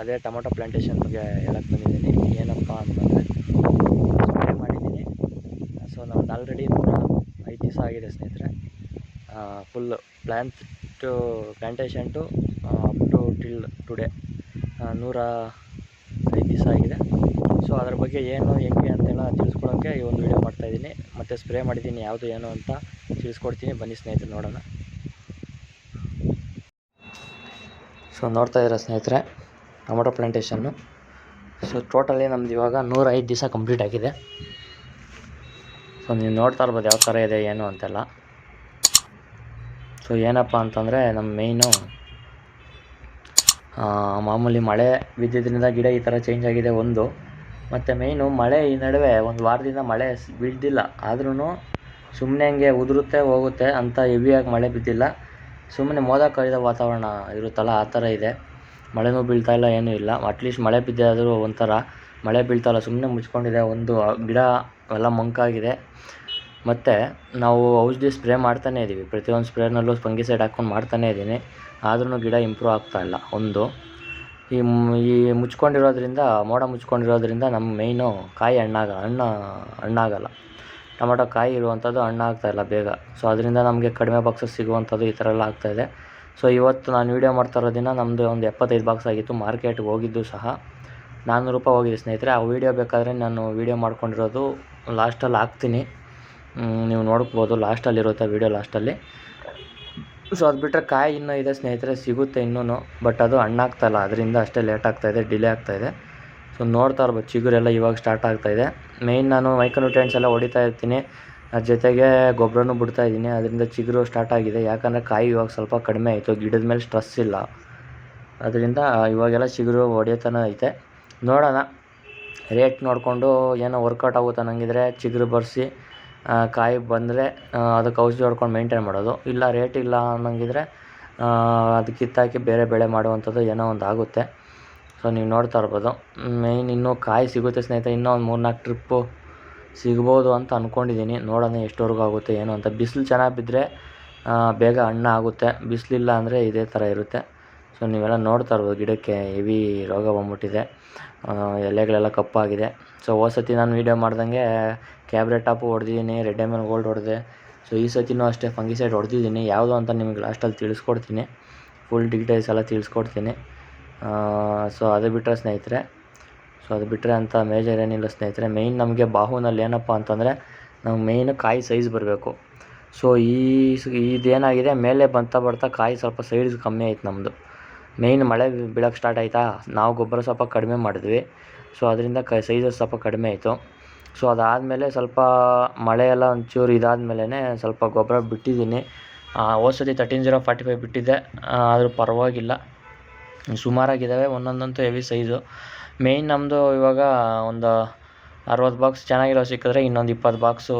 ಅದೇ tomato plantation ಬಗ್ಗೆ ಹೇಳಕ್ಕೆ ಬಂದಿದ್ದೀನಿ. ಏನಪ್ಪ ಅಂತಂದರೆ ಮಾಡಿದ್ದೀನಿ. ಸೊ ನಮ್ದು ಆಲ್ರೆಡಿ ನೂರ ಐದು ದಿವಸ ಆಗಿದೆ ಸ್ನೇಹಿತರೆ. Full plan to plantation to up to till today ನೂರ ಐದು ದಿವಸ ಆಗಿದೆ. ಸೊ ಅದ್ರ ಬಗ್ಗೆ ಏನು, ಹೆಂಗೆ ಅಂತೆಲ್ಲ ತಿಳಿಸ್ಕೊಳೋಕ್ಕೆ ಈ ಒಂದು ವಿಡಿಯೋ ಮಾಡ್ತಾಯಿದ್ದೀನಿ ಮತ್ತು ಸ್ಪ್ರೇ ಮಾಡಿದ್ದೀನಿ, ಯಾವುದು ಏನು ಅಂತ ತಿಳಿಸ್ಕೊಡ್ತೀನಿ. ಬನ್ನಿ ಸ್ನೇಹಿತರೆ, ನೋಡೋಣ. ಸೊ ನೋಡ್ತಾ ಇದ್ದೀರಾ ಸ್ನೇಹಿತರೆ, ಟೊಮೊಟೊ ಪ್ಲ್ಯಾಂಟೇಷನ್ನು ಸೊ ಟೋಟಲಿ ನಮ್ದು ಇವಾಗ ನೂರ ಐದು ದಿವಸ ಕಂಪ್ಲೀಟ್ ಆಗಿದೆ. ಸೊ ನೀವು ನೋಡ್ತಾ ಇರ್ಬೋದು ಯಾವ ಥರ ಇದೆ, ಏನು ಅಂತೆಲ್ಲ. ಸೊ ಏನಪ್ಪ ಅಂತಂದರೆ ನಮ್ಮ ಮೇಯ್ನು ಮಾಮೂಲಿ ಮಳೆ ಬಿದ್ದಿದ್ದರಿಂದ ಗಿಡ ಈ ಥರ ಚೇಂಜ್ ಆಗಿದೆ ಒಂದು. ಮತ್ತು ಮೇಯ್ನು ಮಳೆ ಈ ನಡುವೆ ಒಂದು ವಾರದಿಂದ ಮಳೆ ಬೀಳ್ದಿಲ್ಲ. ಆದ್ರೂ ಸುಮ್ಮನೆ ಹಂಗೆ ಉದುರುತ್ತೆ, ಹೋಗುತ್ತೆ ಅಂತ ಹೆವಿಯಾಗಿ ಮಳೆ ಬಿದ್ದಿಲ್ಲ. ಸುಮ್ಮನೆ ಮೋದ ಕಳೆದ ವಾತಾವರಣ ಇರುತ್ತಲ್ಲ, ಆ ಥರ ಇದೆ. ಮಳೆನೂ ಬೀಳ್ತಾ ಇಲ್ಲ, ಏನೂ ಇಲ್ಲ. ಅಟ್ಲೀಸ್ಟ್ ಮಳೆ ಬಿದ್ದಾದರೂ ಒಂಥರ ಮಳೆ ಬೀಳ್ತಾ ಇಲ್ಲ. ಸುಮ್ಮನೆ ಮುಚ್ಕೊಂಡಿದೆ ಒಂದು ಗಿಡ ಎಲ್ಲ ಮಂಕಾಗಿದೆ ಮತ್ತು ನಾವು ಔಷಧಿ ಸ್ಪ್ರೇ ಮಾಡ್ತಾನೇ ಇದ್ದೀವಿ ಪ್ರತಿಯೊಂದು ಸ್ಪ್ರೇನಲ್ಲೂ ಫಂಗಿಸೈಡ್ ಹಾಕ್ಕೊಂಡು ಮಾಡ್ತಾನೇ ಇದ್ದೀನಿ ಆದ್ರೂ ಗಿಡ ಇಂಪ್ರೂವ್ ಆಗ್ತಾ ಇಲ್ಲ, ಒಂದು. ಈ ಈ ಮುಚ್ಕೊಂಡಿರೋದ್ರಿಂದ, ಮೋಡ ಮುಚ್ಕೊಂಡಿರೋದ್ರಿಂದ ನಮ್ಮ ಮೇಯ್ನು ಕಾಯಿ ಹಣ್ಣಾಗ, ಹಣ್ಣು, ಹಣ್ಣಾಗಲ್ಲ. ಟೊಮೊಟೊ ಕಾಯಿ ಇರುವಂಥದ್ದು ಹಣ್ಣಾಗ್ತಾ ಇಲ್ಲ ಬೇಗ. ಸೊ, ಅದರಿಂದ ನಮಗೆ ಕಡಿಮೆ ಬಾಕ್ಸಸ್ ಸಿಗುವಂಥದ್ದು ಈ ಥರ ಎಲ್ಲ ಆಗ್ತಾಯಿದೆ ಸೊ, ಇವತ್ತು ನಾನು ವೀಡಿಯೋ ಮಾಡ್ತಾ ಇರೋ ದಿನ ನಮ್ಮದು ಒಂದು ಎಪ್ಪತ್ತೈದು ಬಾಕ್ಸ್ ಆಗಿತ್ತು. ಮಾರ್ಕೆಟ್ಗೆ ಹೋಗಿದ್ದು ಸಹ. ನಾನ್ನೂರು ರೂಪಾಯಿ ಹೋಗಿದೆ ಸ್ನೇಹಿತರೆ. ಆ ವೀಡಿಯೋ ಬೇಕಾದರೆ ನಾನು ವೀಡಿಯೋ ಮಾಡ್ಕೊಂಡಿರೋದು ಲಾಸ್ಟಲ್ಲಿ ಹಾಕ್ತೀನಿ. ನೀವು ನೋಡ್ಬೋದು ಲಾಸ್ಟಲ್ಲಿರುತ್ತೆ ವೀಡಿಯೋ ಲಾಸ್ಟಲ್ಲಿ ಸೊ ಅದು ಬಿಟ್ಟರೆ ಕಾಯಿ ಇನ್ನೂ ಇದೆ, ಸ್ನೇಹಿತರೆ, ಸಿಗುತ್ತೆ ಇನ್ನೂ ಬಟ್ ಅದು ಹಣ್ಣಾಗ್ತಾಯಿಲ್ಲ ಅದರಿಂದ ಅಷ್ಟೇ ಲೇಟ್ ಆಗ್ತಾಯಿದೆ ಡಿಲೇ ಆಗ್ತಾಯಿದೆ ಸೊ ನೋಡ್ತಾ ಇರ್ಬೋದು ಚಿಗುರೆಲ್ಲ ಇವಾಗ ಸ್ಟಾರ್ಟ್ ಆಗ್ತಾಯಿದೆ ಮೇಯ್ನ್ ನಾನು ಮೈಕ್ರೋನ್ಯೂಟ್ರಿಯೆಂಟ್ಸ್ ಎಲ್ಲ ಹೊಡಿತಾ ಇರ್ತೀನಿ. ಅದ್ರ ಜೊತೆಗೆ ಗೊಬ್ಬರನೂ ಬಿಡ್ತಾ ಇದ್ದೀನಿ. ಅದರಿಂದ ಚಿಗುರು ಸ್ಟಾರ್ಟ್ ಆಗಿದೆ. ಯಾಕಂದರೆ ಕಾಯಿ ಇವಾಗ ಸ್ವಲ್ಪ ಕಡಿಮೆ ಆಯಿತು, ಗಿಡದ ಮೇಲೆ ಸ್ಟ್ರೆಸ್ ಇಲ್ಲ. ಅದರಿಂದ ಇವಾಗೆಲ್ಲ ಚಿಗುರು ಹೊಡೆಯೋತನ ಐತೆ. ನೋಡೋಣ. ರೇಟ್ ನೋಡಿಕೊಂಡು ಏನೋ ವರ್ಕೌಟ್ ಆಗುತ್ತೆ ಅನ್ನಂಗಿದ್ರೆ ಚಿಗುರು ಬರ್ಸಿ. ಕಾಯಿ ಬಂದರೆ ಅದಕ್ಕೆ ಔಷಧಿ ಹೊಡ್ಕೊಂಡು ಮೇಯ್ನ್ಟೇನ್ ಮಾಡೋದು. ಇಲ್ಲ ರೇಟ್ ಇಲ್ಲ ಅನ್ನಂಗಿದ್ರೆ ಅದು ಕಿತ್ತಾಕಿ ಬೇರೆ ಬೆಳೆ ಮಾಡುವಂಥದ್ದು ಏನೋ ಒಂದು ಆಗುತ್ತೆ. ಸೊ ನೀವು ನೋಡ್ತಾ ಇರ್ಬೋದು. ಮೇಯ್ನ್ ಇನ್ನೂ ಕಾಯಿ ಸಿಗುತ್ತೆ ಸ್ನೇಹಿತರೆ, ಇನ್ನೂ ಒಂದು ಮೂರು ನಾಲ್ಕು ಟ್ರಿಪ್ಪು ಸಿಗ್ಬೋದು ಅಂತ ಅಂದ್ಕೊಂಡಿದ್ದೀನಿ ನೋಡೋಣ ಎಷ್ಟವರೆಗೂ ಆಗುತ್ತೆ, ಏನು ಅಂತ. ಬಿಸಿಲು ಚೆನ್ನಾಗಿ ಬಿದ್ದರೆ ಬೇಗ ಹಣ್ಣು ಆಗುತ್ತೆ. ಬಿಸಿಲಿಲ್ಲ ಅಂದರೆ ಇದೇ ಥರ ಇರುತ್ತೆ. ಸೊ ನೀವೆಲ್ಲ ನೋಡ್ತಾ ಇರ್ಬೋದು, ಗಿಡಕ್ಕೆ ಹೆವಿ ರೋಗ ಬಂದ್ಬಿಟ್ಟಿದೆ. ಎಲೆಗಳೆಲ್ಲ ಕಪ್ಪಾಗಿದೆ. ಸೊ ಹೋದ ಸತಿ ನಾನು ವೀಡಿಯೋ ಮಾಡ್ದಂಗೆ ಕ್ಯಾಬ್ರೆ ಟಾಪು ಹೊಡೆದಿದ್ದೀನಿ ರೆಡ್ ಎಂ ಗೋಲ್ಡ್ ಹೊಡೆದೆ. ಸೊ ಈ ಸತಿನೂ ಅಷ್ಟೇ ಫಂಗಿಸೈಡ್ ಹೊಡೆದಿದ್ದೀನಿ. ಯಾವುದು ಅಂತ ನಿಮಗೆ ಲಾಸ್ಟಲ್ಲಿ ತಿಳಿಸ್ಕೊಡ್ತೀನಿ. ಫುಲ್ ಡೀಟೇಲ್ಸ್ ಎಲ್ಲ ತಿಳಿಸ್ಕೊಡ್ತೀನಿ. ಸೊ ಅದು ಬಿಟ್ಟರೆ ಸ್ನೇಹಿತರೆ ಸೊ ಅದು ಬಿಟ್ಟರೆ ಅಂತ ಮೇಜರ್ ಏನಿಲ್ಲ ಸ್ನೇಹಿತರೆ. ಮೇಯ್ನ್ ನಮಗೆ ಬಾಹುನಲ್ಲಿ ಏನಪ್ಪ ಅಂತಂದರೆ ನಮ್ಗೆ ಮೇಯ್ನು ಕಾಯಿ ಸೈಜ್ ಬರಬೇಕು. ಸೊ ಈ ಇದೇನಾಗಿದೆ, ಮೇಲೆ ಬರ್ತಾ ಬರ್ತಾ ಕಾಯಿ ಸ್ವಲ್ಪ ಸೈಜ್ ಕಮ್ಮಿ ಆಯ್ತು ನಮ್ಮದು ಮೇಯ್ನ್ ಮಳೆ ಬೀಳೋಕೆ ಸ್ಟಾರ್ಟ್ ಆಯಿತಾ? ನಾವು ಗೊಬ್ಬರ ಸ್ವಲ್ಪ ಕಡಿಮೆ ಮಾಡಿದ್ವಿ. ಸೊ ಅದರಿಂದ ಕ ಸೈಜಸ್ ಸ್ವಲ್ಪ ಕಡಿಮೆ ಆಯಿತು. ಸೊ ಅದಾದಮೇಲೆ ಸ್ವಲ್ಪ ಮಳೆ ಎಲ್ಲ ಒಂಚೂರು ಇದಾದಮೇಲೆ ಸ್ವಲ್ಪ ಗೊಬ್ಬರ ಬಿಟ್ಟಿದ್ದೀನಿ. ಸತಿ ತರ್ಟೀನ್ ಜೀರೋ ಫಾರ್ಟಿ ಫೈವ್ ಬಿಟ್ಟಿದ್ದೆ. ಆದರೂ ಪರವಾಗಿಲ್ಲ. ಸುಮಾರಾಗಿದ್ದಾವೆ ಒಂದೊಂದಂತೂ ಹೆವಿ ಸೈಜು ಮೇಯ್ನ್ ನಮ್ಮದು ಇವಾಗ ಒಂದು ಅರವತ್ತು ಬಾಕ್ಸ್ ಚೆನ್ನಾಗಿರೋ ಸಿಕ್ಕಿದ್ರೆ ಇನ್ನೊಂದು ಇಪ್ಪತ್ತು ಬಾಕ್ಸು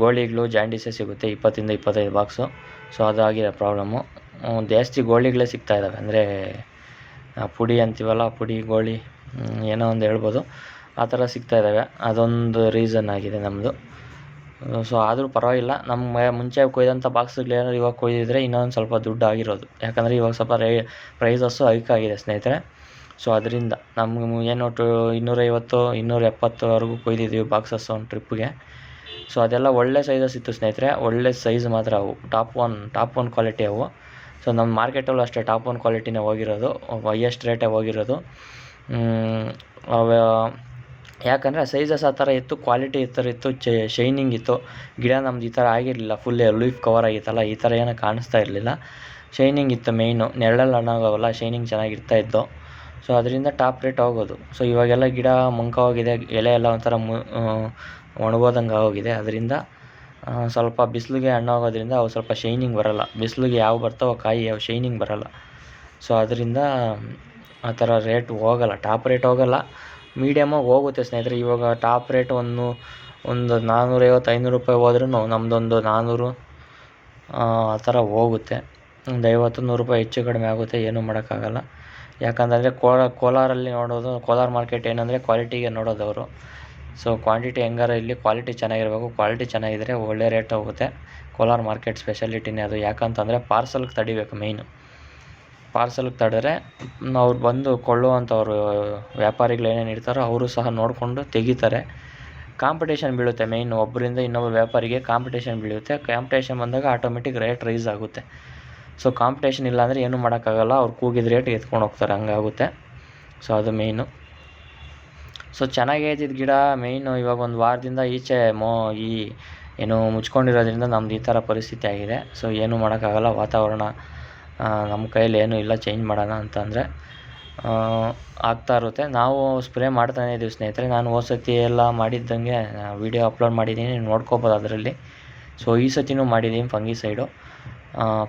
ಗೋಳಿಗಳು ಜಾಂಡೀಸೇ ಸಿಗುತ್ತೆ. ಇಪ್ಪತ್ತಿಂದ ಇಪ್ಪತ್ತೈದು ಬಾಕ್ಸು ಸೊ ಅದಾಗಿದೆ ಪ್ರಾಬ್ಲಮ್ಮು ಜಾಸ್ತಿ ಗೋಳಿಗಳೇ ಸಿಗ್ತಾ ಇದ್ದಾವೆ ಅಂದರೆ ಪುಡಿ ಅಂತೀವಲ್ಲ ಪುಡಿ, ಗೋಳಿ ಏನೋ ಒಂದು ಹೇಳ್ಬೋದು. ಆ ಥರ ಸಿಗ್ತಾ ಇದ್ದಾವೆ ಅದೊಂದು ರೀಸನ್ ಆಗಿದೆ ನಮ್ಮದು ಸೊ, ಆದರೂ ಪರವಾಗಿಲ್ಲ. ನಮ್ಮ ಮುಂಚೆ ಕೊಯ್ದಂಥ ಬಾಕ್ಸ್ಗಳೇನಾದ್ರು ಇವಾಗ ಕೊಯ್ದಿದ್ರೆ ಇನ್ನೊಂದು ಸ್ವಲ್ಪ ದುಡ್ಡು ಆಗಿರೋದು. ಯಾಕಂದರೆ ಇವಾಗ ಸ್ವಲ್ಪ ರೇ ಪ್ರೈಸಸ್ಸು ಹೈಕ್ ಆಗಿದೆ ಸ್ನೇಹಿತರೆ. ಸೊ, ಅದರಿಂದ ನಮ್ಗೆ ಏನು ಟು ಇನ್ನೂರೈವತ್ತು ಇನ್ನೂರ ಎಪ್ಪತ್ತುವರೆಗೂ ಕೊಯ್ದಿದ್ದೀವಿ ಬಾಕ್ಸಸ್ಸು ಒಂದು ಟ್ರಿಪ್ಗೆ ಸೊ, ಅದೆಲ್ಲ ಒಳ್ಳೆ ಸೈಜಸ್ ಇತ್ತು ಸ್ನೇಹಿತರೆ. ಒಳ್ಳೆ ಸೈಜ್ ಮಾತ್ರ ಅವು. Top one top one quality ಅವು. ಸೊ ನಮ್ಮ ಮಾರ್ಕೆಟಲ್ಲೂ ಅಷ್ಟೇ ಟಾಪ್ ಒನ್ ಕ್ವಾಲಿಟಿನೇ ಹೋಗಿರೋದು ಹೈಯೆಸ್ಟ್ ರೇಟೇ ಹೋಗಿರೋದು. ಯಾಕಂದರೆ ಸೈಜಸ್ ಆ ಥರ ಇತ್ತು ಕ್ವಾಲಿಟಿ ಈ ಥರ ಇತ್ತು ಚೆ ಶೈನಿಂಗ್ ಇತ್ತು. ಗಿಡ ನಮ್ದು ಈ ಥರ ಆಗಿರಲಿಲ್ಲ ಫುಲ್ ಲೀಫ್ ಕವರ್ ಆಗಿತ್ತಲ್ಲ, ಈ ಥರ ಏನೂ ಕಾಣಿಸ್ತಾ ಇರಲಿಲ್ಲ. ಶೈನಿಂಗ್ ಇತ್ತು ಮೇಯ್ನು ನೆರಳಲ್ಲಿ ಹಣ್ಣಾಗವಲ್ಲ ಶೈನಿಂಗ್ ಚೆನ್ನಾಗಿರ್ತಾ ಇತ್ತು. ಸೊ ಅದರಿಂದ ಟಾಪ್ ರೇಟ್ ಹೋಗೋದು. ಸೊ ಇವಾಗೆಲ್ಲ ಗಿಡ ಮಂಕ ಎಲೆ ಎಲ್ಲ ಒಂಥರ ಮು ಒಣಗೋದಂಗೆ ಆಗೋಗಿದೆ. ಅದರಿಂದ ಸ್ವಲ್ಪ ಬಿಸಿಲಿಗೆ ಹಣ್ಣಾಗೋದ್ರಿಂದ ಅವು ಸ್ವಲ್ಪ ಶೈನಿಂಗ್ ಬರೋಲ್ಲ. ಬಿಸಿಲಿಗೆ ಯಾವ ಬರ್ತಾವೋ ಕಾಯಿ ಅವು ಶೈನಿಂಗ್ ಬರೋಲ್ಲ. ಸೊ ಅದರಿಂದ, ಆ ಥರ ರೇಟ್ ಹೋಗಲ್ಲ. ಟಾಪ್ ರೇಟ್ ಹೋಗಲ್ಲ. ಮೀಡಿಯಮ್ಮಾಗಿ ಹೋಗುತ್ತೆ ಸ್ನೇಹಿತರೆ. ಇವಾಗ ಟಾಪ್ ರೇಟ್ ಒಂದು ಒಂದು ನಾನ್ನೂರೈವತ್ತು ಐನೂರು ರೂಪಾಯಿ ಹೋದ್ರೂ ನಮ್ಮದೊಂದು ನಾನ್ನೂರು ಆ ಥರ ಹೋಗುತ್ತೆ. ಒಂದು ಐವತ್ತು, ನೂರು ರೂಪಾಯಿ ಹೆಚ್ಚು ಕಡಿಮೆ ಆಗುತ್ತೆ. ಏನೂ ಮಾಡೋಕ್ಕಾಗಲ್ಲ. ಯಾಕಂತಂದರೆ ಕೋಲಾರಲ್ಲಿ ನೋಡೋದು, ಕೋಲಾರ ಮಾರ್ಕೆಟ್ ಏನಂದರೆ ಕ್ವಾಲಿಟಿಗೆ ನೋಡೋದು ಅವರು. ಸೊ ಕ್ವಾಂಟಿಟಿ ಹೆಂಗಾರ ಇಲ್ಲಿ ಕ್ವಾಲಿಟಿ ಚೆನ್ನಾಗಿರಬೇಕು ಕ್ವಾಲಿಟಿ ಚೆನ್ನಾಗಿದ್ದರೆ ಒಳ್ಳೆ ರೇಟ್ ಹೋಗುತ್ತೆ. ಕೋಲಾರ ಮಾರ್ಕೆಟ್ ಸ್ಪೆಷಾಲಿಟಿನೇ ಅದು. ಯಾಕಂತಂದರೆ ಪಾರ್ಸಲ್ಗೆ ತಡಿಬೇಕು ಮೇಯ್ನು ಪಾರ್ಸಲ್ಗೆ ತಡೆದ್ರೆ ಅವ್ರು ಬಂದು ಕೊಳ್ಳುವಂಥವ್ರು, ವ್ಯಾಪಾರಿಗಳು ಏನೇನು ಇರ್ತಾರೋ ಅವರು ಸಹ ನೋಡಿಕೊಂಡು ತೆಗಿತಾರೆ. ಕಾಂಪಿಟೇಷನ್ ಬೀಳುತ್ತೆ ಮೇಯ್ನ್ ಒಬ್ಬರಿಂದ ಇನ್ನೊಬ್ಬ ವ್ಯಾಪಾರಿಗೆ ಕಾಂಪಿಟೇಷನ್ ಬೀಳುತ್ತೆ. ಕಾಂಪಿಟೇಷನ್ ಬಂದಾಗ ಆಟೋಮೆಟಿಕ್ ರೇಟ್ ರೈಸ್ ಆಗುತ್ತೆ. ಸೊ ಕಾಂಪಿಟೇಷನ್ ಇಲ್ಲ ಅಂದರೆ ಏನೂ ಮಾಡೋಕ್ಕಾಗಲ್ಲ. ಅವ್ರು ಕೂಗಿದ ರೇಟ್ ಎತ್ಕೊಂಡು ಹೋಗ್ತಾರೆ. ಹಂಗಾಗುತ್ತೆ. ಸೊ ಅದು ಮೇಯ್ನು ಸೊ ಚೆನ್ನಾಗೇ ಇದ್ದಿದ್ದು ಗಿಡ ಮೇಯ್ನು ಇವಾಗ ಒಂದು ವಾರದಿಂದ ಈಚೆ ಮೋ, ಈ, ಏನು ಮುಚ್ಕೊಂಡಿರೋದ್ರಿಂದ ನಮ್ದು ಈ ಥರ ಪರಿಸ್ಥಿತಿ ಆಗಿದೆ. ಸೊ ಏನೂ ಮಾಡೋಕ್ಕಾಗಲ್ಲ. ವಾತಾವರಣ ನಮ್ಮ ಕೈಯಲ್ಲಿ ಏನೂ ಇಲ್ಲ. ಚೇಂಜ್ ಮಾಡೋಣ ಅಂತಂದರೆ ಆಗ್ತಾ ಇರುತ್ತೆ. ನಾವು ಸ್ಪ್ರೇ ಮಾಡ್ತಾನೇ ಇದ್ದೀವಿ ಸ್ನೇಹಿತರೆ. ನಾನು ಹೋದ ಸತಿ ಎಲ್ಲ ಮಾಡಿದ್ದಂಗೆ ವೀಡಿಯೋ ಅಪ್ಲೋಡ್ ಮಾಡಿದ್ದೀನಿ. ನೋಡ್ಕೋಬೋದು ಅದರಲ್ಲಿ. ಸೊ ಈ ಸತಿನೂ ಮಾಡಿದ್ದೀನಿ ಫಂಗಿಸೈಡು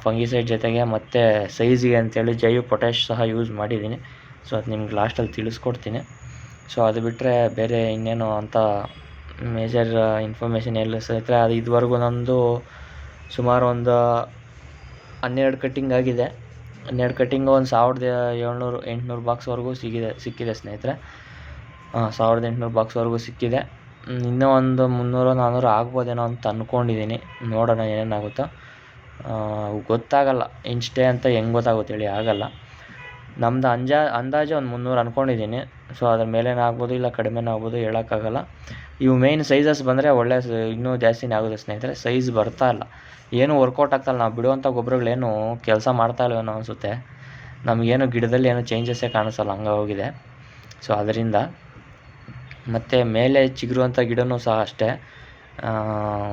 ಫಂಗಿಸೈಡ್ ಜೊತೆಗೆ ಮತ್ತು ಸೈಜಿಗೆ ಅಂತೇಳಿ ಜೈವ ಪೊಟ್ಯಾಶ್ ಸಹ ಯೂಸ್ ಮಾಡಿದ್ದೀನಿ ಸೊ ಅದು ನಿಮ್ಗೆ ಲಾಸ್ಟಲ್ಲಿ ತಿಳಿಸ್ಕೊಡ್ತೀನಿ. ಸೊ ಅದು ಬಿಟ್ಟರೆ ಬೇರೆ ಇನ್ನೇನು ಅಂತ ಮೇಜರ್ ಇನ್ಫಾರ್ಮೇಷನ್ ಎಲ್ಲ ಸ್ನೇಹಿತರೆ ಅದು ಇದುವರೆಗೂ ನಮ್ಮದು ಸುಮಾರು ಒಂದು ಹನ್ನೆರಡು ಕಟ್ಟಿಂಗ್ ಆಗಿದೆ. ಹನ್ನೆರಡು ಕಟ್ಟಿಂಗು ಒಂದು ಸಾವಿರದ ಏಳ್ನೂರು, ಎಂಟ್ನೂರು ಬಾಕ್ಸ್ವರೆಗೂ ಸಿಗಿದೆ, ಸಿಕ್ಕಿದೆ ಸ್ನೇಹಿತರೆ. ಸಾವಿರದ ಎಂಟ್ನೂರು ಬಾಕ್ಸ್ವರೆಗೂ ಸಿಕ್ಕಿದೆ. ಇನ್ನೂ ಒಂದು ಮುನ್ನೂರು ನಾನ್ನೂರು ಆಗ್ಬೋದೇನೋ ಅಂತ ಅಂದ್ಕೊಂಡಿದ್ದೀನಿ ನೋಡೋಣ ಏನೇನಾಗುತ್ತೋ. ಗೊತ್ತಾಗಲ್ಲ. ಇಷ್ಟೇ ಅಂತ ಹೆಂಗೆ ಗೊತ್ತಾಗುತ್ತೆ ಹೇಳಿ, ಆಗಲ್ಲ. ನಮ್ದು ಅಂಜಾ, ಅಂದಾಜು ಒಂದು ಮುನ್ನೂರು ಅಂದ್ಕೊಂಡಿದ್ದೀನಿ ಸೊ ಅದ್ರ ಮೇಲೇನೂ ಆಗ್ಬೋದು ಇಲ್ಲ ಕಡಿಮೆನೂ ಆಗ್ಬೋದು ಹೇಳೋಕ್ಕಾಗಲ್ಲ ಇವು ಮೇಯ್ನ್ ಸೈಜಸ್ ಬಂದರೆ ಒಳ್ಳೆ ಇನ್ನೂ ಜಾಸ್ತಿನೇ ಆಗುತ್ತೆ ಸ್ನೇಹಿತರೆ. ಸೈಜ್ ಬರ್ತಾ ಇಲ್ಲ. ಏನೂ ವರ್ಕೌಟ್ ಆಗ್ತಾಯಿಲ್ಲ ನಾವು ಬಿಡುವಂಥ ಗೊಬ್ಬರಗಳೇನು ಕೆಲಸ ಮಾಡ್ತಾ ಇಲ್ವೇನೋ ಅನಿಸುತ್ತೆ. ನಮಗೇನು ಗಿಡದಲ್ಲಿ ಏನು ಚೇಂಜಸ್ಸೇ ಕಾಣಿಸಲ್ಲ. ಹಂಗೆ ಹೋಗಿದೆ. ಸೊ ಅದರಿಂದ ಮತ್ತು ಮೇಲೆ ಚಿಗುರುವಂಥ ಗಿಡವೂ ಸಹ ಅಷ್ಟೇ.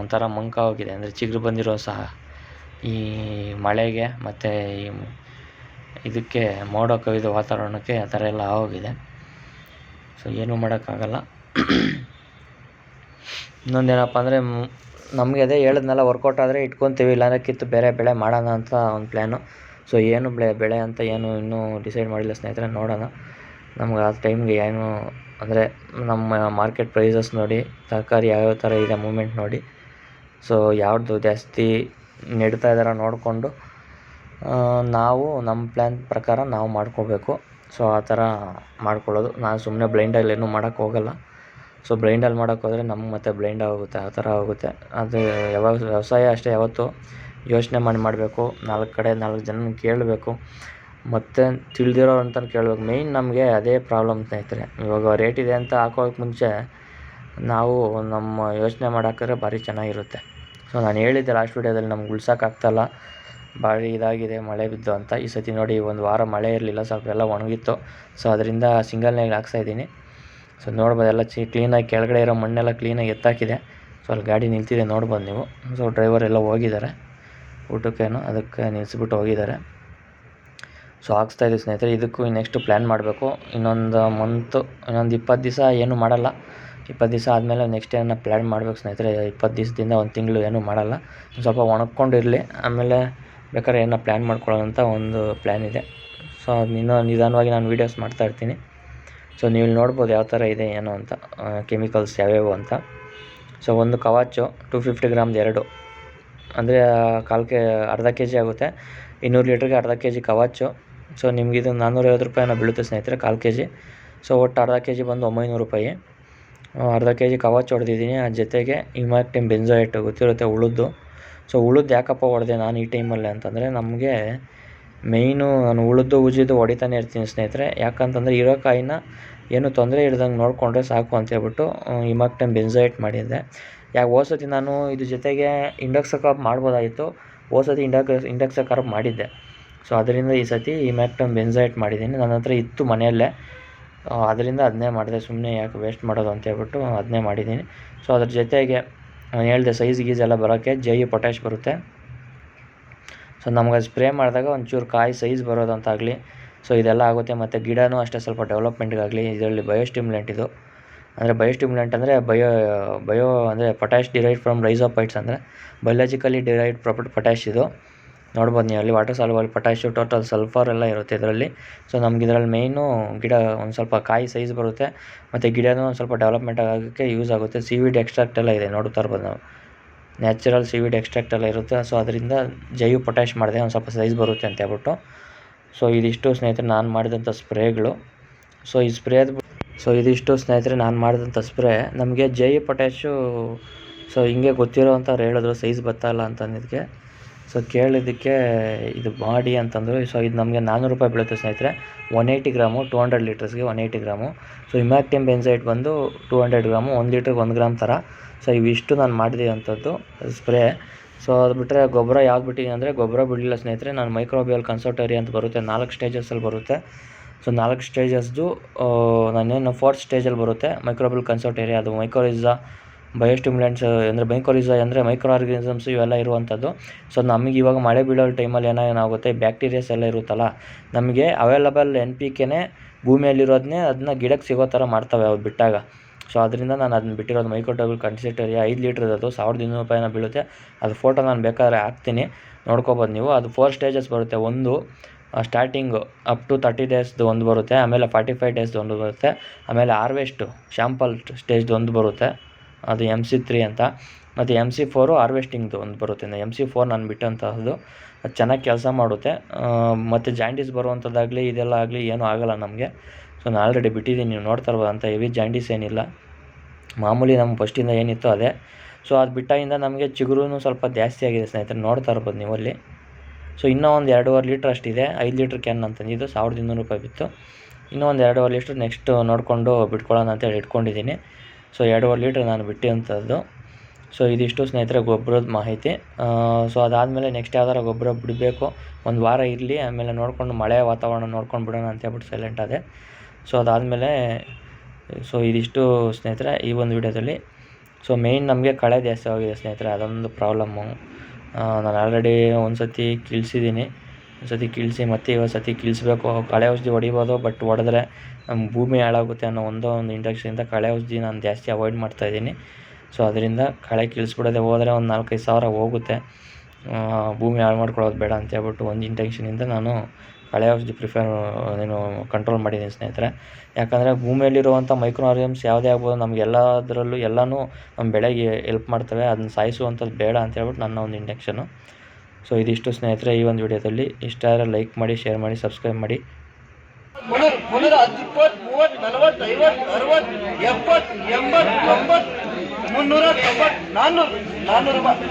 ಒಂಥರ ಮಂಕ ಹೋಗಿದೆ. ಅಂದರೆ ಚಿಗುರು ಬಂದಿರೋ ಸಹ. ಈ ಮಳೆಗೆ ಮತ್ತು ಈ ಇದಕ್ಕೆ ಮೋಡ ಕವಿದ ವಾತಾವರಣಕ್ಕೆ ಆ ಥರ ಎಲ್ಲ ಆಗೋಗಿದೆ. ಸೊ ಏನೂ ಮಾಡೋಕ್ಕಾಗಲ್ಲ. ಇನ್ನೊಂದೇನಪ್ಪ ಅಂದರೆ ನಮಗೆ ಅದೇ ಹೇಳಿದ್ನಲ್ಲ ವರ್ಕೌಟ್ ಆದರೆ ಇಟ್ಕೊತೀವಿ, ಇಲ್ಲಾಂದರೆ ಕಿತ್ತು ಬೇರೆ ಬೆಳೆ ಮಾಡೋಣ ಅಂತ ಒಂದು ಪ್ಲ್ಯಾನು ಸೊ ಏನು ಬೆಳೆ ಬೆಳೆ ಅಂತ ಏನು ಇನ್ನೂ ಡಿಸೈಡ್ ಮಾಡಿಲ್ಲ ಸ್ನೇಹಿತರೆ, ನೋಡೋಣ. ನಮ್ಗೆ ಆ ಟೈಮ್ಗೆ ಏನು ಅಂದರೆ, ನಮ್ಮ ಮಾರ್ಕೆಟ್ ಪ್ರೈಸಸ್ ನೋಡಿ, ತರಕಾರಿ ಯಾವ್ಯಾವ ಥರ ಇದೆ ಮೂಮೆಂಟ್ ನೋಡಿ. ಸೊ ಯಾವ್ದು ಜಾಸ್ತಿ ನೆಡ್ತಾ ಇದ್ದಾರೋ ನೋಡಿಕೊಂಡು ನಾವು, ನಮ್ಮ ಪ್ಲ್ಯಾನ್ ಪ್ರಕಾರ ನಾವು ಮಾಡ್ಕೋಬೇಕು. ಸೊ, ಆ ಥರ ಮಾಡ್ಕೊಳ್ಳೋದು. ನಾನು ಸುಮ್ಮನೆ ಬ್ಲೈಂಡಲ್ಲಿ ಏನೂ ಮಾಡೋಕ್ಕೆ ಹೋಗಲ್ಲ. ಸೊ ಬ್ಲೈಂಡಲ್ಲಿ ಮಾಡೋಕ್ಕೆ ಹೋದರೆ ನಮ್ಗೆ ಮತ್ತೆ ಬ್ಲೈಂಡ್ ಆಗುತ್ತೆ, ಆ ಥರ ಆಗುತ್ತೆ. ಅದು ಯಾವಾಗ, ವ್ಯವಸಾಯ ಅಷ್ಟೇ ಯಾವತ್ತೂ ಯೋಚನೆ ಮಾಡಿ ಮಾಡಬೇಕು. ನಾಲ್ಕು ಕಡೆ ನಾಲ್ಕು ಜನ ಕೇಳಬೇಕು. ಮತ್ತು ತಿಳಿದಿರೋರು ಅಂತ ಕೇಳಬೇಕು. ಮೇಯ್ನ್ ನಮಗೆ ಅದೇ ಪ್ರಾಬ್ಲಮ್ ಸ್ನೇಹಿತರೆ. ಇವಾಗ ರೇಟ್ ಇದೆ ಅಂತ ಹಾಕೋಕ್ಕೆ ಮುಂಚೆ ನಾವು ನಮ್ಮ ಯೋಚನೆ ಮಾಡಾಕಿದ್ರೆ ಭಾರಿ ಚೆನ್ನಾಗಿರುತ್ತೆ. ಸೊ, ನಾನು ಹೇಳಿದ್ದೆ ಲಾಸ್ಟ್ ವೀಡಿಯೋದಲ್ಲಿ ನಮ್ಗೆ ಉಳ್ಸೋಕ್ಕಾಗ್ತಾಯಿಲ್ಲ ಭಾರಿ ಇದಾಗಿದೆ, ಮಳೆ ಬಿದ್ದು ಅಂತ. ಈ ಸತಿ ನೋಡಿ, ಒಂದು ವಾರ ಮಳೆ ಇರಲಿಲ್ಲ, ಸ್ವಲ್ಪ ಎಲ್ಲ ಒಣಗಿತ್ತು. ಸೊ ಅದರಿಂದ ಸಿಂಗಲ್ ನೇಗ್ಲು ಹಾಕ್ತಾಯಿದ್ದೀನಿ ಸೊ ನೋಡ್ಬೋದು, ಎಲ್ಲ ಚಿ, ಕ್ಲೀನಾಗಿ ಕೆಳಗಡೆ ಇರೋ ಮಣ್ಣೆಲ್ಲ ಕ್ಲೀನಾಗಿ ಎತ್ತಾಕಿದೆ. ಸೊ ಅಲ್ಲಿ ಗಾಡಿ ನಿಲ್ತಿದೆ, ನೋಡ್ಬೋದು ನೀವು. ಸೊ ಡ್ರೈವರ್ ಎಲ್ಲ ಹೋಗಿದ್ದಾರೆ. ಊಟಕ್ಕೇನು, ಅದಕ್ಕೆ ನಿಲ್ಲಿಸ್ಬಿಟ್ಟು ಹೋಗಿದ್ದಾರೆ. ಸೊ ಹಾಕ್ಸ್ತಾಯಿದ್ದೀವಿ ಸ್ನೇಹಿತರೆ. ಇದಕ್ಕೂ ನೆಕ್ಸ್ಟ್ ಪ್ಲ್ಯಾನ್ ಮಾಡಬೇಕು? ಇನ್ನೊಂದು ಮಂತು, ಇನ್ನೊಂದು ಇಪ್ಪತ್ತು ದಿವಸ ಏನೂ ಮಾಡಲ್ಲ. ಇಪ್ಪತ್ತು ದಿವಸ ಆದಮೇಲೆ ನೆಕ್ಸ್ಟ್ ಏನೋ ಪ್ಲ್ಯಾನ್ ಮಾಡಬೇಕು ಸ್ನೇಹಿತರೆ. ಇಪ್ಪತ್ತು ದಿವಸದಿಂದ ಒಂದು ತಿಂಗಳು ಏನೂ ಮಾಡಲ್ಲ. ಸ್ವಲ್ಪ ಒಣಗ್ಕೊಂಡಿರಲಿ ಆಮೇಲೆ ಬೇಕಾದ್ರೆ ಏನೋ ಪ್ಲ್ಯಾನ್ ಮಾಡ್ಕೊಳ್ಳೋಣ ಅಂತ ಒಂದು ಪ್ಲ್ಯಾನ್ ಇದೆ. ಸೊ ಇನ್ನೂ ನಿಧಾನವಾಗಿ ನಾನು ವೀಡಿಯೋಸ್ ಮಾಡ್ತಾ ಇರ್ತೀನಿ. ಸೊ ನೀವು ಇಲ್ಲಿ ನೋಡ್ಬೋದು ಯಾವ ಥರ ಇದೆ, ಏನು ಅಂತ ಕೆಮಿಕಲ್ಸ್ ಯಾವ್ಯಾವು ಅಂತ. ಸೊ ಒಂದು ಕವಾಚು ಟು ಫಿಫ್ಟಿ ಗ್ರಾಮ್ದು ಎರಡು. ಅಂದರೆ ಕಾಲು ಕೆ ಅರ್ಧ ಕೆ ಜಿ ಆಗುತ್ತೆ. ಇನ್ನೂರು ಲೀಟ್ರಿಗೆ ಅರ್ಧ ಕೆ ಜಿ ಕವಾಚು ಸೊ ಇದು ನಾನ್ನೂರೈವತ್ತು ರೂಪಾಯಿನ ಬೀಳುತ್ತೆ ಸ್ನೇಹಿತರೆ, ಕಾಲು ಕೆ ಜಿ ಸೊ ಒಟ್ಟು ಅರ್ಧ ಕೆ ಜಿ ಬಂದು ಒಂಬೈನೂರು ರೂಪಾಯಿ. ಅರ್ಧ ಕೆ ಜಿ ಕವಾಚ್ ಹೊಡೆದಿದ್ದೀನಿ. ಅದ್ರ ಜೊತೆಗೆ ಇಮಾಕ್ಟಿಮ್ ಬೆಂಜೋಯೇಟು ಗೊತ್ತಿರುತ್ತೆ ಉಳಿದು ಸೊ ಉಳಿದು ಯಾಕಪ್ಪ ಹೊಡೆದೆ ನಾನು ಈ ಟೈಮಲ್ಲಿ ಅಂತಂದರೆ ನಮಗೆ ಮೇಯ್ನು ನಾನು ಉಳಿದು ಉಜ್ಜಿದ್ದು ಹೊಡಿತಾನೆ ಇರ್ತೀನಿ ಸ್ನೇಹಿತರೆ. ಯಾಕಂತಂದರೆ ಇರೋ ಕಾಯಿನ ಏನು ತೊಂದರೆ ಇಲ್ದಂಗೆ ನೋಡಿಕೊಂಡ್ರೆ ಸಾಕು ಅಂತೇಳ್ಬಿಟ್ಟು ಇಮಾಕ್ಟಮ್ ಬೆನ್ಸೈಟ್ ಮಾಡಿದ್ದೆ. ಯಾಕೆ ಹೋದ ಸತಿ ನಾನು ಇದ್ರ ಜೊತೆಗೆ ಇಂಡಕ್ಸ ಕಾರ್ಪ್ ಮಾಡ್ಬೋದಾಗಿತ್ತು. ಹೋದ ಸತಿ ಇಂಡಕ್ ಇಂಡಕ್ಸ ಕಾರ್ಪ್ ಮಾಡಿದ್ದೆ. ಸೊ ಅದರಿಂದ ಈ ಸತಿ ಇಮ್ಯಾಕ್ಟಮ್ ಬೆನ್ಸೈಟ್ ಮಾಡಿದ್ದೀನಿ. ನನ್ನ ಹತ್ರ ಇತ್ತು ಮನೆಯಲ್ಲೇ. ಅದರಿಂದ ಅದನ್ನೇ ಮಾಡಿದೆ. ಸುಮ್ಮನೆ ಯಾಕೆ ವೇಸ್ಟ್ ಮಾಡೋದು ಅಂತೇಳ್ಬಿಟ್ಟು ಅದನ್ನೇ ಮಾಡಿದ್ದೀನಿ. ಸೊ ಅದ್ರ ಜೊತೆಗೆ ನಾನು ಹೇಳಿದೆ, ಸೈಜ್ ಗೀಸ್ ಎಲ್ಲ ಬರೋಕ್ಕೆ ಜೈ ಪೊಟ್ಯಾಶ್ ಬರುತ್ತೆ. ಸೊ ನಮ್ಗೆ ಅದು ಸ್ಪ್ರೇ ಮಾಡಿದಾಗ ಒಂಚೂರು ಕಾಯಿ ಸೈಜ್ ಬರೋದಂತಾಗಲಿ. ಸೊ ಇದೆಲ್ಲ ಆಗುತ್ತೆ ಮತ್ತು ಗಿಡನೂ ಅಷ್ಟೇ ಸ್ವಲ್ಪ ಡೆವಲಪ್ಮೆಂಟ್ಗಾಗಲಿ ಇದರಲ್ಲಿ ಬಯೋಸ್ಟಿಮ್ಯುಲೆಂಟ್ ಇದು. ಅಂದರೆ ಬಯೋಸ್ಟಿಮ್ಯುಲೆಂಟ್ ಅಂದರೆ ಬಯೋ ಬಯೋ ಅಂದರೆ ಪೊಟ್ಯಾಶ್ ಡಿರೈವ್ಡ್ ಫ್ರಮ್ ರೈಸೋಪೈಟ್ಸ್ ಅಂದರೆ ಬಯೋಲಾಜಿಕಲಿ ಡಿರೈವ್ಡ್ ಪ್ರಾಪರ್ಟ್ ಪೊಟ್ಯಾಶ್ ಇದು. ನೋಡ್ಬೋದು ನೀವು ಅಲ್ಲಿ ವಾಟರ್ ಅಲ್ಲಿ ಪೊಟ್ಯಾಶು ಟೋಟಲ್ ಸಲ್ಫರ್ ಎಲ್ಲ ಇರುತ್ತೆ ಇದರಲ್ಲಿ. ಸೊ ನಮ್ಗೆ ಇದರಲ್ಲಿ ಮೇಯ್ನು ಗಿಡ ಒಂದು ಸ್ವಲ್ಪ ಕಾಯಿ ಸೈಜ್ ಬರುತ್ತೆ. ಮತ್ತು ಗಿಡನೂ ಒಂದು ಸ್ವಲ್ಪ ಡೆವಲಪ್ಮೆಂಟ್ ಆಗೋಕ್ಕೆ ಯೂಸ್ ಆಗುತ್ತೆ. ಸಿ ವಿ ಡಿ ಎಕ್ಸ್ಟ್ರಾಕ್ಟ್ ಎಲ್ಲ ಇದೆ, ನೋಡ್ತಾ ಇರ್ಬೋದು ನಾವು. ನ್ಯಾಚುರಲ್ ಸಿವಿಡ್ ಎಕ್ಸ್ಟ್ರಾಕ್ಟ್ ಎಲ್ಲ ಇರುತ್ತೆ. ಸೊ ಅದರಿಂದ ಜೈವ್ ಪೊಟ್ಯಾಶ್ ಮಾಡಿದೆ ಒಂದು ಸ್ವಲ್ಪ ಸೈಜ್ ಬರುತ್ತೆ ಅಂತ ಹೇಳ್ಬಿಟ್ಟು. ಸೊ ಇದಿಷ್ಟು ಸ್ನೇಹಿತರೆ, ನಾನು ಮಾಡಿದಂಥ ಸ್ಪ್ರೇಗಳು. ಸೊ ಈ ಸ್ಪ್ರೇದು ಸೊ ಇದಿಷ್ಟು ಸ್ನೇಹಿತರೆ, ನಾನು ಮಾಡಿದಂಥ ಸ್ಪ್ರೇ ನಮಗೆ ಜೈ ಪೊಟ್ಯಾಶು ಸೊ ಹಿಂಗೆ ಗೊತ್ತಿರೋ ಅಂಥವ್ರು ಹೇಳಿದ್ರು ಸೈಜ್ ಅಂತ ಅಂತಂದಿದ್ದಕ್ಕೆ ಸೊ ಕೇಳಿದ್ದಕ್ಕೆ ಇದು ಮಾಡಿ ಅಂತಂದರು. ಸೊ ಇದು ನಮಗೆ ನಾನ್ನೂರು ರೂಪಾಯಿ ಬೀಳುತ್ತೆ ಸ್ನೇಹಿತರೆ. One eighty gram to hundred ಲೀಟರ್ಸ್ಗೆ one eighty gram. So ಇಮ್ಯಾಕ್ಟಿಮ್ ಬೆನ್ಸೈಟ್ ಬಂದು ಟೂ ಹಂಡ್ರೆಡ್ ಗ್ರಾಮು, ಒಂದು ಲೀಟ್ರಿಗೆ ಒಂದು ಗ್ರಾಮ್ ಥರ ಸೊ ಇವಿಷ್ಟು ನಾನು ಮಾಡಿದಂಥದ್ದು ಸ್ಪ್ರೇ ಸೊ ಅದು ಬಿಟ್ಟರೆ ಗೊಬ್ಬರ ಯಾವ್ದು ಬಿಟ್ಟಿದೆ ಅಂದರೆ ಗೊಬ್ಬರ ಬಿಡಲಿಲ್ಲ ಸ್ನೇಹಿತರೆ. ನಾನು ಮೈಕ್ರೋಬಿಯಲ್ ಕನ್ಸರ್ಟರಿ ಅಂತ ಬರುತ್ತೆ. ನಾಲ್ಕು ಸ್ಟೇಜಸಲ್ಲಿ ಬರುತ್ತೆ. ಸೊ ನಾಲ್ಕು ಸ್ಟೇಜಸ್ದು ನಾನೇನು ಫೋರ್ತ್ ಸ್ಟೇಜಲ್ಲಿ ಬರುತ್ತೆ. ಮೈಕ್ರೋಬಿಯಲ್ ಕನ್ಸಲ್ಟೇರಿಯಾ ಅದು ಮೈಕ್ರೋರಿಸಾ ಬಯೋಸ್ಟಿಮ್ಯುಲೆಂಟ್ಸ್ ಅಂದರೆ ಮೈಕ್ರೋರಿಸಾ ಅಂದರೆ ಮೈಕ್ರೋ ಆರ್ಗನಿಸಮ್ಸ್ ಇವೆಲ್ಲ ಇರುವಂಥದ್ದು. ಸೊ ನಮಗೆ ಇವಾಗ ಮಳೆ ಬೀಳೋ ಟೈಮಲ್ಲಿ ಏನೋ ಏನಾಗುತ್ತೆ ಬ್ಯಾಕ್ಟೀರಿಯಾಸ್ ಎಲ್ಲ ಇರುತ್ತಲ್ಲ, ನಮಗೆ ಅವೈಲಬಲ್ ಎನ್ ಪಿ ಕೆನೇ ಭೂಮಿಯಲ್ಲಿರೋದನ್ನೇ ಅದನ್ನ ಗಿಡಕ್ಕೆ ಸಿಗೋ ಥರ ಮಾಡ್ತವೆ ಅವು ಬಿಟ್ಟಾಗ. ಸೊ ಅದರಿಂದ ನಾನು ಅದನ್ನ ಬಿಟ್ಟಿರೋದು ಮೈಕ್ರೋಟಬಲ್ ಕನ್ಸಿಟರಿ ಐದು ಲೀಟ್ರ್ ಅದು ಸಾವಿರದ ಇನ್ನೂರು ರೂಪಾಯಿನ ಬೀಳುತ್ತೆ. ಅದು ಫೋಟೋ ನಾನು ಬೇಕಾದ್ರೆ ಹಾಕ್ತೀನಿ, ನೋಡ್ಕೋಬೋದು ನೀವು. ಅದು ಫೋರ್ ಸ್ಟೇಜಸ್ ಬರುತ್ತೆ. ಒಂದು ಸ್ಟಾರ್ಟಿಂಗು ಅಪ್ ಟು ತರ್ಟಿ ಡೇಸ್ದು ಒಂದು ಬರುತ್ತೆ, ಆಮೇಲೆ ಫಾರ್ಟಿ ಫೈವ್ ಡೇಸ್ದು ಒಂದು ಬರುತ್ತೆ, ಆಮೇಲೆ ಹಾರ್ವೆಸ್ಟು ಶ್ಯಾಂಪಲ್ ಸ್ಟೇಜ್ದು ಒಂದು ಬರುತ್ತೆ. ಅದು ಎಂ ಸಿ ತ್ರೀ ಅಂತ. ಮತ್ತು ಎಂ ಸಿ ಫೋರು ಹಾರ್ವೆಸ್ಟಿಂಗ್ದು ಒಂದು ಬರುತ್ತೆ. ಎಂ ಸಿ ಫೋರ್ ನಾನು ಬಿಟ್ಟಂತಹದ್ದು ಅದು ಚೆನ್ನಾಗಿ ಕೆಲಸ ಮಾಡುತ್ತೆ. ಮತ್ತು ಜಾಂಡೀಸ್ ಬರುವಂಥದ್ದಾಗಲಿ ಇದೆಲ್ಲ ಆಗಲಿ ಏನೂ ಆಗಲ್ಲ ನಮಗೆ. ಸೊ ನಾನು ಆಲ್ರೆಡಿ ಬಿಟ್ಟಿದ್ದೀನಿ. ನೀವು ನೋಡ್ತಾ ಅಂತ ಹೆವಿ ಜಾಂಡೀಸ್ ಏನಿಲ್ಲ. ಮಾಮೂಲಿ ನಮ್ಮ ಫಸ್ಟಿಂದ ಏನಿತ್ತು ಅದೇ. ಸೊ ಅದು ಬಿಟ್ಟಾಗಿಂದ ನಮಗೆ ಚಿಗುರು ಸ್ವಲ್ಪ ಜಾಸ್ತಿ ಆಗಿದೆ ಸ್ನೇಹಿತರೆ. ನೋಡ್ತಾ ಇರ್ಬೋದು ನೀವು ಅಲ್ಲಿ ಸೊ ಇನ್ನೂ ಒಂದು ಎರಡೂವರೆ ಲೀಟ್ರ್ ಅಷ್ಟಿದೆ. ಐದು ಲೀಟ್ರ್ ಕ್ಯಾನ್ ಅಂತಂದಿದ್ದು ಸಾವಿರದ ಇನ್ನೂರು ರೂಪಾಯಿ ಬಿತ್ತು. ಇನ್ನೂ ಒಂದು ಎರಡೂವರೆ ಲೀಟ್ರ್ ನೆಕ್ಸ್ಟ್ ನೋಡಿಕೊಂಡು ಬಿಟ್ಕೊಳ್ಳೋಣ ಅಂತೇಳಿ ಇಟ್ಕೊಂಡಿದ್ದೀನಿ. ಸೊ ಎರಡೂವರೆ ಲೀಟ್ರ್ ನಾನು ಬಿಟ್ಟಿರೋಂಥದ್ದು ಸೊ ಇದಿಷ್ಟು ಸ್ನೇಹಿತರೆ ಗೊಬ್ಬರದ ಮಾಹಿತಿ. ಸೊ ಅದಾದಮೇಲೆ ನೆಕ್ಸ್ಟ್ ಯಾವ್ದಾರ ಗೊಬ್ಬರ ಬಿಡಬೇಕು, ಒಂದು ವಾರ ಇರಲಿ, ಆಮೇಲೆ ನೋಡಿಕೊಂಡು ಮಳೆ ವಾತಾವರಣ ನೋಡ್ಕೊಂಡು ಬಿಡೋಣ ಅಂತ ಹೇಳ್ಬಿಟ್ಟು ಸೈಲೆಂಟ್ ಆದೆ. ಸೊ ಅದಾದಮೇಲೆ, ಸೊ ಇದಿಷ್ಟು ಸ್ನೇಹಿತರೆ ಈ ಒಂದು ವಿಡಿಯೋದಲ್ಲಿ. ಸೊ ಮೇಯ್ನ್ ನಮಗೆ ಕಳೆ ಜಾಸ್ತಿ ಆಗಿದೆ ಸ್ನೇಹಿತರೆ, ಅದೊಂದು ಪ್ರಾಬ್ಲಮ್ಮು ನಾನು ಆಲ್ರೆಡಿ ಒಂದು ಸತಿ ಕೀಳ್ಸಿದ್ದೀನಿ. ಸತಿ ಕೀಳಿಸಿ, ಮತ್ತೆ ಇವತ್ತು ಸತಿ ಕೀಳಿಸ್ಬೇಕು. ಕಳೆ ಔಷಧಿ ಹೊಡಿಬೋದು ಬಟ್ ಹೊಡೆದ್ರೆ ನಮ್ಮ ಭೂಮಿ ಹಾಳಾಗುತ್ತೆ ಅನ್ನೋ ಒಂದೋ ಒಂದು ಇಂಡಕ್ಷನಿಂದ ಕಳೆ ಔಷಧಿ ನಾನು ಜಾಸ್ತಿ ಅವಾಯ್ಡ್ ಮಾಡ್ತಾ ಮಾಡ್ತಾಯಿದ್ದೀನಿ ಸೊ ಅದರಿಂದ ಕಳೆ ಕೀಳಿಸ್ಬಿಡೋದೆ ಹೋದರೆ ಒಂದು ನಾಲ್ಕೈದು ಸಾವಿರ ಹೋಗುತ್ತೆ. ಭೂಮಿ ಹಾಳು ಮಾಡ್ಕೊಳ್ಳೋದು ಬೇಡ ಅಂತ ಹೇಳ್ಬಿಟ್ಟು ಒಂದು ಇಂಟೆನ್ಷನಿಂದ ನಾನು ಕಳೆ ಔಷಧಿ ಪ್ರಿಫರ್ ಏನು ಕಂಟ್ರೋಲ್ ಮಾಡಿದ್ದೀನಿ ಸ್ನೇಹಿತರೆ. ಯಾಕಂದರೆ ಭೂಮಿಯಲ್ಲಿರುವಂಥ ಮೈಕ್ರೋ ಆರ್ಗನ್ಸ್ ಯಾವುದೇ ಆಗ್ಬೋದು ನಮಗೆಲ್ಲದರಲ್ಲೂ ಎಲ್ಲನೂ ನಮ್ಮ ಬೆಳೆಗೆ ಎಲ್ಪ್ ಮಾಡ್ತವೆ. ಅದನ್ನ ಸಾಯಿಸುವಂಥದ್ದು ಬೇಡ ಅಂತ ಹೇಳ್ಬಿಟ್ಟು ನನ್ನ ಒಂದು ಇಂಟೆನ್ಷನು ಸೊ ಇದಿಷ್ಟು ಸ್ನೇಹಿತರೆ ಈ ಒಂದು ವಿಡಿಯೋದಲ್ಲಿ. ಇಷ್ಟ ಆದರೆ ಲೈಕ್ ಮಾಡಿ ಶೇರ್ ಮಾಡಿ ಸಬ್ಸ್ಕ್ರೈಬ್ ಮಾಡಿ. ಮುನ್ನೂರು ತೊಂಬತ್ತು